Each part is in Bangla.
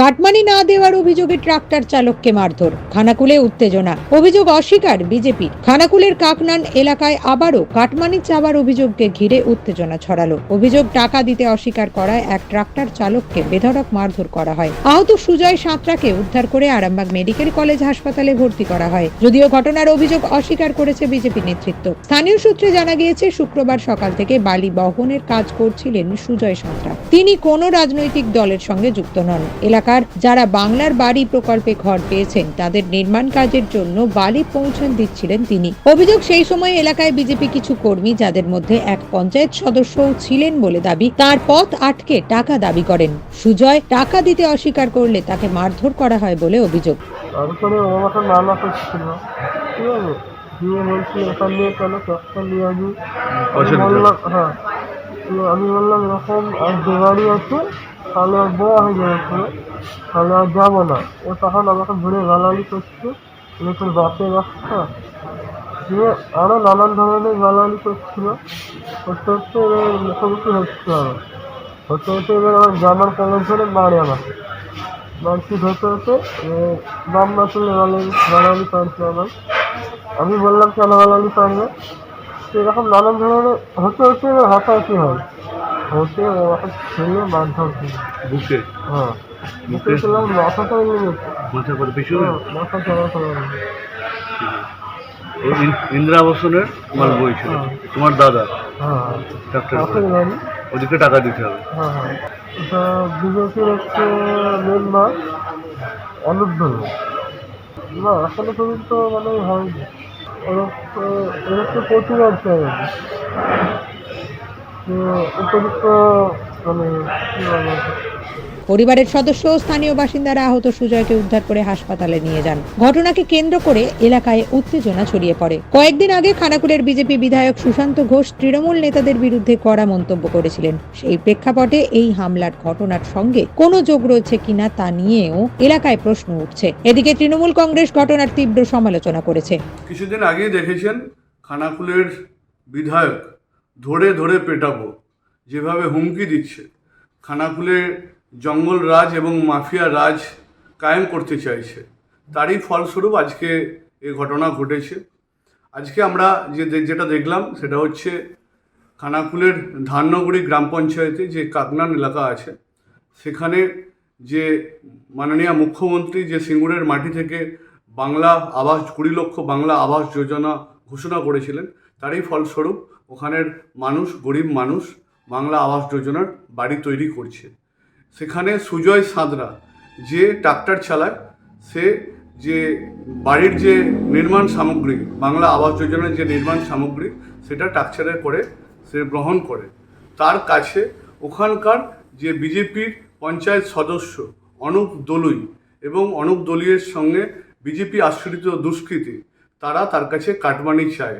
কাটমানি না দেওয়ার অভিযোগে ট্রাক্টর চালককে মারধর, খানাকুলে উত্তেজনা। অভিযোগ অস্বীকার বিজেপি। খানাকুলের কাকনান এলাকায় আবারও কাটমানি চাওয়ার অভিযোগকে ঘিরে উত্তেজনা ছড়ালো। অভিযোগ টাকা দিতে অস্বীকার করায় এক ট্রাক্টর চালককে বেধড়ক মারধর করা হয়। আহত সুজয় সাঁতরাকে উদ্ধার করে আরামবাগ মেডিকেল কলেজ হাসপাতালে ভর্তি করা হয়। যদিও ঘটনার অভিযোগ অস্বীকার করেছে বিজেপি নেতৃত্ব। স্থানীয় সূত্রে জানা গিয়েছে, শুক্রবার সকাল থেকে বালি বহনের কাজ করছিলেন সুজয় সাঁতরা। তিনি কোনো রাজনৈতিক দলের সঙ্গে যুক্ত নন। এলাকার যারা বাংলার বাড়ি প্রকল্পে ঘর পেয়েছেন তাদের নির্মাণ কাজের জন্য বালি পৌঁছান দিচ্ছিলেন তিনি। অভিযোগ সেই সময় এলাকায় বিজেপি কিছু কর্মী যাদের মধ্যে এক পঞ্চায়েত সদস্যও ছিলেন বলে দাবি তার পথ আটকে টাকা দাবি করেন। সুজয় টাকা দিতে অস্বীকার করলে তাকে মারধর করা হয় বলে অভিযোগ। দিয়ে বলছি দিয়ে নিয়ে আসবি। বললাম হ্যাঁ। আমি বললাম এরকম আর দেওয়ারি আছে তাহলে আর দেওয়া হয়ে যাবে তাহলে আর যাব না। ও তখন আমাকে ঘুরে গালালি করছে। বলে তোর বাপের রাস্তা দিয়ে আরও নানান ধরনের গালালি করছিল। করতে করতে এবার মুখোমুখি হচ্ছে আরও। হতে হতে এবার আমার জামার কলেজ ধরে মারে আমার মানসিক হতে হতে দাম না তুলে গালালি গালালি পারছে আমার আমি বললাম কেন গালালি পারবে তো এরকম নানান ধরনের হতে হতে এবার হাতাহাতি হয়। হতে আমাকে ছেলে মারধর বুকে? হ্যাঁ। মুখে ছিলাম মাথাটাই লেগেছে মাথা করে হ্যাঁ, মাথা ইন্দিরা আবাসনের মাল বইছিল হ্যাঁ। তোমার দাদা। হ্যাঁ। ডাক্তার ওদিকে টাকা দিতে হবে। হ্যাঁ হ্যাঁ। বিজেপির হচ্ছে অনুপ না এখনও পর্যন্ত মানে হয়নি ওরা তো তো প্রতিবাদ তো উপযুক্ত মানে কী পরিবারের সদস্য ও স্থানীয় বাসিন্দারা আহত সুজয়কে উদ্ধার করে হাসপাতালে নিয়ে যান। ঘটনাকে কেন্দ্র করে এলাকায় উত্তেজনা ছড়িয়ে পড়ে। কয়েকদিন আগে খানাকুলের বিজেপি বিধায়ক সুশান্ত ঘোষ তৃণমূল নেতাদের বিরুদ্ধে কড়া মন্তব্য করেছিলেন। সেই প্রেক্ষাপটে এই হামলার ঘটনার সঙ্গে কোনো যোগ রয়েছে কিনা তা নিয়েও এলাকায় প্রশ্ন উঠছে। এদিকে তৃণমূল কংগ্রেস ঘটনার তীব্র সমালোচনা করেছে। কিছুদিন আগেই দেখেছেন খানাকুলের বিধায়ক ধরে ধরে পেটাবো। যেভাবে হুমকি দিচ্ছে খানাকুলে জঙ্গল রাজ এবং মাফিয়া রাজ কায়েম করতে চাইছে, তারই ফলস্বরূপ আজকে এ ঘটনা ঘটেছে। আজকে আমরা যে যেটা দেখলাম সেটা হচ্ছে খানাকুলের ধান্যগুড়ি গ্রাম পঞ্চায়েতে যে কাকনান এলাকা আছে, সেখানে যে মাননীয় মুখ্যমন্ত্রী যে সিঙ্গুরের মাটি থেকে বাংলা আবাস, কুড়ি লক্ষ বাংলা আবাস যোজনা ঘোষণা করেছিলেন, তারই ফলস্বরূপ ওখানের মানুষ, গরিব মানুষ বাংলা আবাস যোজনার বাড়ি তৈরি করছে। সেখানে সুজয় সাঁতরা যে ট্রাক্টর চালায়, সে যে বাড়ির যে নির্মাণ সামগ্রী, বাংলা আবাস যোজনার যে নির্মাণ সামগ্রী, সেটা ট্রাকচারে করে সে গ্রহণ করে। তার কাছে ওখানকার যে বিজেপির পঞ্চায়েত সদস্য অনুপ দলুই এবং অনুপ দলীয়ের সঙ্গে বিজেপি আশ্রিত দুষ্কৃতী, তারা তার কাছে কাটমানি চায়।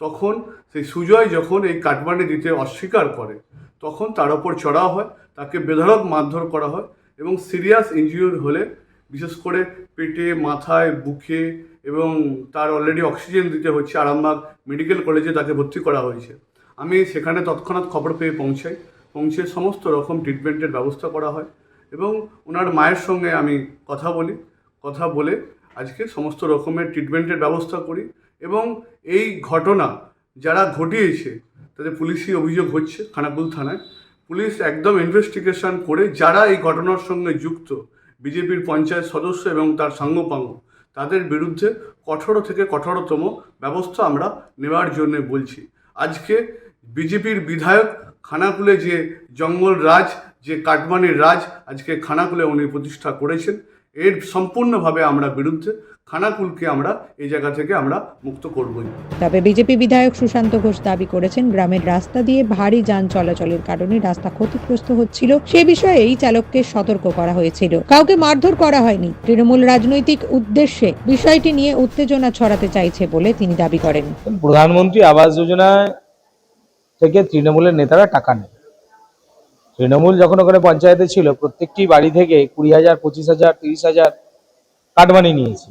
তখন সেই সুজয় যখন এই কাটমানি দিতে অস্বীকার করে, তখন তার ওপর চড়া হয়, তাকে বেধড়ক মারধর করা হয় এবং সিরিয়াস ইনজিওর হলে, বিশেষ করে পেটে, মাথায়, বুকে এবং তার অলরেডি অক্সিজেন দিতে হচ্ছে, আরামবাগ মেডিকেল কলেজে তাকে ভর্তি করা হয়েছে। আমি সেখানে তৎক্ষণাৎ খবর পেয়ে পৌঁছাই, পৌঁছে সমস্ত রকম ট্রিটমেন্টের ব্যবস্থা করা হয় এবং ওনার মায়ের সঙ্গে আমি কথা বলি, কথা বলে আজকে সমস্ত রকমের ট্রিটমেন্টের ব্যবস্থা করি এবং এই ঘটনা যারা ঘটিয়েছে, তাদের পুলিশি অভিযোগ হচ্ছে খানাকুল থানায়। পুলিশ একদম ইনভেস্টিগেশন করে যারা এই ঘটনার সঙ্গে যুক্ত, বিজেপির পঞ্চায়েত সদস্য এবং তার সাঙ্গপাঙ্গ, তাদের বিরুদ্ধে কঠোর থেকে কঠোরতম ব্যবস্থা আমরা নেওয়ার জন্য বলছি। আজকে বিজেপির বিধায়ক খানাকুলে যে জঙ্গল রাজ, যে কাটমানির রাজ, আজকে খানাকুলে উনি প্রতিষ্ঠা করেছেন। এর সম্পূর্ণভাবে আমরা বিরুদ্ধে খানাকুলকে আমরা এই জায়গা থেকে আমরা মুক্ত করবই। তবে বিজেপি বিধায়ক সুশান্ত ঘোষ দাবি করেছেন গ্রামের রাস্তা দিয়ে ভারী যান চলাচলের কারণে রাস্তা ক্ষতিগ্রস্ত হচ্ছিল সে বিষয়ে এই চালককে সতর্ক করা হয়েছিল। কাউকে মারধর করা হয়নি। তৃণমূল রাজনৈতিক উদ্দেশ্যে বিষয়টি নিয়ে উত্তেজনা ছড়াতে চাইছে বলে তিনি দাবি করেন। প্রধানমন্ত্রী আবাস যোজনা থেকে তৃণমূলের নেতারা টাকা নেয় তৃণমূল যখন ওখানে পঞ্চায়েতে ছিল, প্রত্যেকটি বাড়ি থেকে কুড়ি হাজার, পঁচিশ হাজার, তিরিশ হাজার কাটমানি নিয়েছে।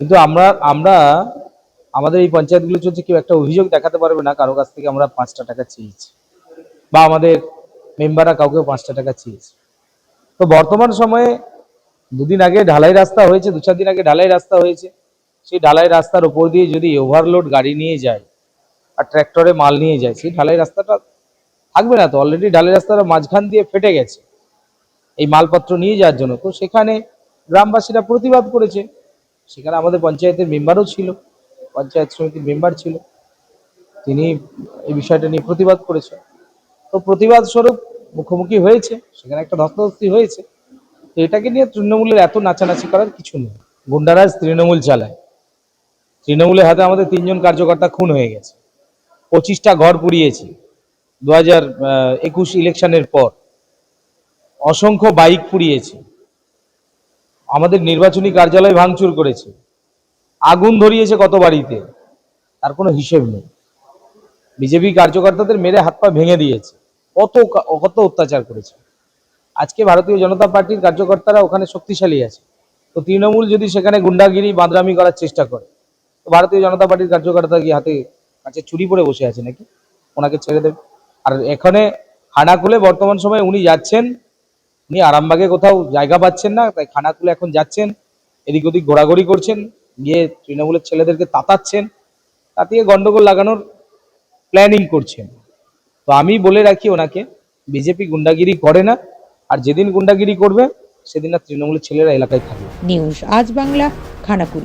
কিন্তু আমরা আমরা, আমাদের এই পঞ্চায়েতগুলো চলছে কেউ একটা অভিযোগ দেখাতে পারবে না, কারও কাছ থেকে আমরা পাঁচটা টাকা চেয়েছি। বা আমাদের মেম্বাররা কাউকে পাঁচটা টাকা চেয়েছে। তো বর্তমান সময়ে দুদিন আগে ঢালাই রাস্তা হয়েছে, দু চার দিন আগে ঢালাই রাস্তা হয়েছে। সেই ঢালাই রাস্তার উপর দিয়ে যদি ওভারলোড গাড়ি নিয়ে যায়, আর ট্র্যাক্টরে মাল নিয়ে যায়, সেই ঢালাই রাস্তাটা থাকবে না তো? অলরেডি ঢালাই রাস্তাটা মাঝখান দিয়ে ফেটে গেছে। এই মালপত্র নিয়ে যাওয়ার জন্য। তো সেখানে গ্রামবাসীরা প্রতিবাদ করেছে। সেখানে আমাদের পঞ্চায়েতের মেম্বারও ছিল। পঞ্চায়েত সমিতির মেম্বার ছিল। তিনি এই বিষয়টা নিয়ে প্রতিবাদ করেছে তো প্রতিবাদ স্বরূপ মুখোমুখি হয়েছে। সেখানে একটা ধস্তাধস্তি হয়েছে। তো এটাকে নিয়ে তৃণমূলের এত নাচানাচি করার কিছু নেই। গুন্ডারাজ তৃণমূল চালায়। তৃণমূলের হাতে আমাদের তিনজন কার্যকর্তা খুন হয়ে গেছে। পঁচিশটা ঘর পুড়িয়েছে। দু একুশ ইলেকশনের পর অসংখ্য বাইক পুড়িয়েছে। আমাদের নির্বাচনী কার্যালয় ভাঙচুর করেছে। আগুন ধরিয়েছে কত বাড়িতে, তার কোনো হিসেব নেই। বিজেপি কার্যকর্তাদের মেরে হাত পা ভেঙে দিয়েছে। কত কত অত্যাচার করেছে। আজকে ভারতীয় জনতা পার্টির কার্যকর্তারা ওখানে শক্তিশালী আছে। তো তৃণমূল যদি সেখানে গুন্ডাগিরি, বাঁদরামি করার চেষ্টা করে, তো ভারতীয় জনতা পার্টির কার্যকর্তা কি হাতে কাছে চুরি পরে বসে আছে নাকি? ওনাকে ছেড়ে দেবে। আর এখানে খানাকুলে বর্তমান সময়ে উনি যাচ্ছেন। উনি আরামবাগে কোথাও জায়গা পাচ্ছেন না, তাই খানাকুলে এখন যাচ্ছেন। এদিক ওদিক ঘোরাঘুরি করছেন, গিয়ে তৃণমূলের ছেলেদেরকে তাতাচ্ছেন, তাতিয়ে গন্ডগোল লাগানোর প্ল্যানিং করছেন। তো আমি বলে রাখি ওনাকে, বিজেপি গুন্ডাগিরি করে না, আর যেদিন গুন্ডাগিরি করবে, সেদিন আর তৃণমূলের ছেলেরা এলাকায় থাকবে নিউজ, আজ বাংলা, খানাকুল।